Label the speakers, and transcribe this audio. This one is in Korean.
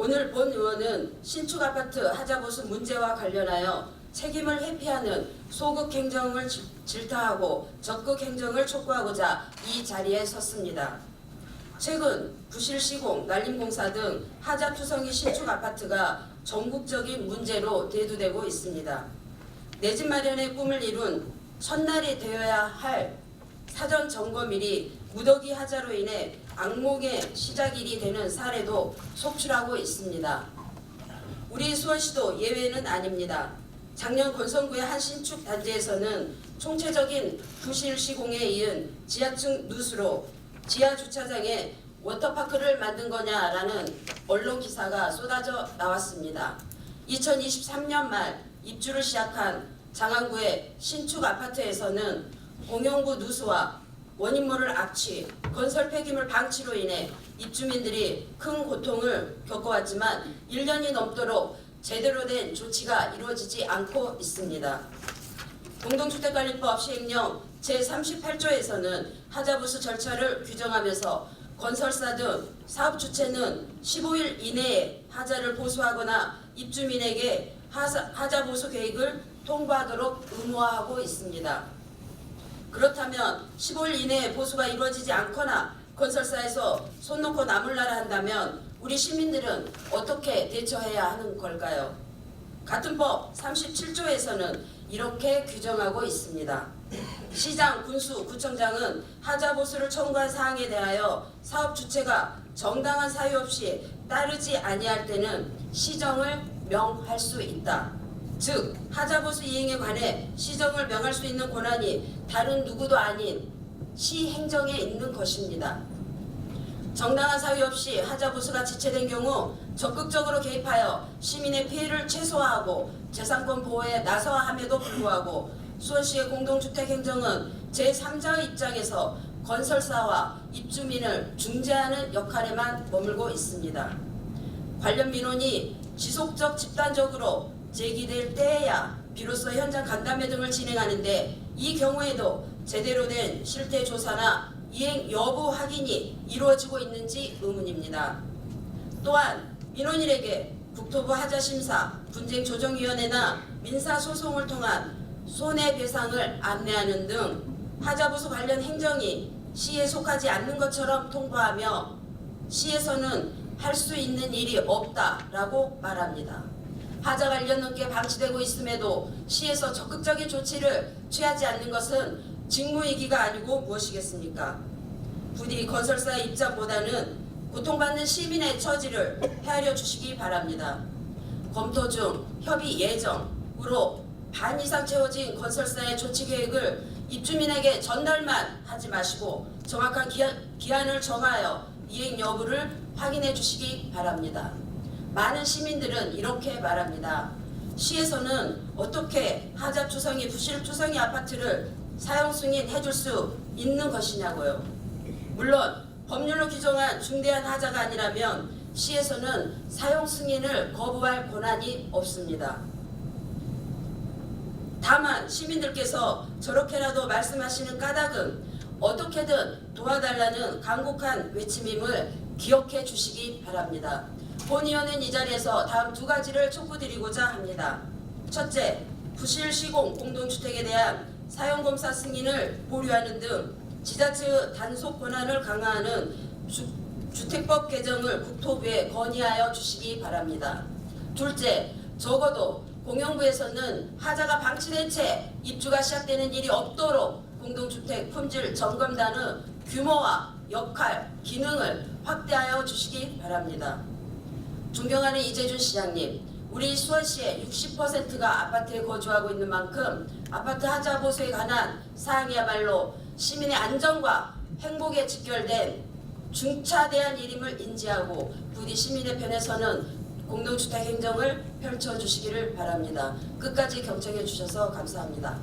Speaker 1: 오늘 본 의원은 신축 아파트 하자보수 문제와 관련하여 책임을 회피하는 소극 행정을 질- 질타하고 적극 행정을 촉구하고자 이 자리에 섰습니다. 최근 부실 시공, 난림공사 등 하자 투성이 신축 아파트가 전국적인 문제로 대두되고 있습니다. 내 집 마련의 꿈을 이룬 첫날이 되어야 할 사전 점검일이 무더기 하자로 인해 악몽의 시작일이 되는 사례도 속출하고 있습니다. 우리 수원시도 예외는 아닙니다. 작년 권성구의 한 신축 단지에서는 총체적인 부실 시공에 이은 지하층 누수로 지하 주차장에 워터파크를 만든 거냐라는 언론 기사가 쏟아져 나왔습니다. 2023년 말 입주를 시작한 장안구의 신축 아파트에서는 공용구 누수와 원인 모를 악취, 건설 폐기물 방치로 인해 입주민들이 큰 고통을 겪어왔지만 1년이 넘도록 제대로 된 조치가 이루어지지 않고 있습니다. 공동주택관리법 시행령 제38조에서는 하자부수 절차를 규정하면서 건설사 등 사업 주체는 15일 이내에 하자를 보수하거나 입주민에게 하자, 하자 보수 계획을 통보하도록 의무화하고 있습니다. 그렇다면 15일 이내에 보수가 이루어지지 않거나 건설사에서 손 놓고 나물나라 한다면 우리 시민들은 어떻게 대처해야 하는 걸까요? 같은 법 37조에서는 이렇게 규정하고 있습니다. 시장, 군수, 구청장은 하자 보수를 청구한 사항에 대하여 사업 주체가 정당한 사유 없이 따르지 아니할 때는 시정을 명할 수 있다. 즉 하자 보수 이행에 관해 시정을 명할 수 있는 권한이 다른 누구도 아닌 시 행정에 있는 것입니다. 정당한 사유 없이 하자 보수가 지체된 경우 적극적으로 개입하여 시민의 피해를 최소화하고 재산권 보호에 나서야 함에도 불구하고 수원시의 공동주택 행정은 제3자의 입장에서 건설사와 입주민을 중재하는 역할에만 머물고 있습니다. 관련 민원이 지속적 집단적으로 제기될 때에야 비로소 현장 간담회 등을 진행하는데 이 경우에도 제대로 된 실태 조사나 이행 여부 확인이 이루어지고 있는지 의문입니다. 또한 민원인에게 국토부 하자심사, 분쟁조정위원회나 민사소송을 통한 손해배상을 안내하는 등 하자부수 관련 행정이 시에 속하지 않는 것처럼 통보하며 시에서는 할 수 있는 일이 없다라고 말합니다. 하자 관련 넘게 방치되고 있음에도 시에서 적극적인 조치를 취하지 않는 것은 직무이기가 아니고 무엇이겠습니까? 부디 건설사의 입장보다는 고통받는 시민의 처지를 헤아려 주시기 바랍니다. 검토 중 협의 예정으로 반 이상 채워진 건설사의 조치 계획을 입주민에게 전달만 하지 마시고 정확한 기한, 기한을 정하여 이행 여부를 확인해 주시기 바랍니다. 많은 시민들은 이렇게 말합니다. 시에서는 어떻게 하자 투성이 부실 투성이 아파트를 사용 승인해 줄 수 있는 것이냐고요. 물론 법률로 규정한 중대한 하자가 아니라면 시에서는 사용 승인을 거부할 권한이 없습니다. 다만 시민들께서 저렇게라도 말씀하시는 까닭은 어떻게든 도와달라는 간곡한 외침임을 기억해 주시기 바랍니다. 본 의원은 이 자리에서 다음 두 가지를 촉구드리고자 합니다. 첫째, 부실 시공 공동주택에 대한 사용검사 승인을 보류하는 등 지자체의 단속 권한을 강화하는 주, 주택법 개정을 국토부에 건의하여 주시기 바랍니다. 둘째, 적어도 공영부에서는 하자가 방치된 채 입주가 시작되는 일이 없도록 공동주택 품질 점검단의 규모와 역할, 기능을 확대하여 주시기 바랍니다. 존경하는 이재준 시장님, 우리 수원시의 60%가 아파트에 거주하고 있는 만큼 아파트 하자 보수에 관한 사항이야말로 시민의 안전과 행복에 직결된 중차대한 일임을 인지하고 부디 시민의 편에서는 공동주택 행정을 펼쳐주시기를 바랍니다. 끝까지 경청해 주셔서 감사합니다.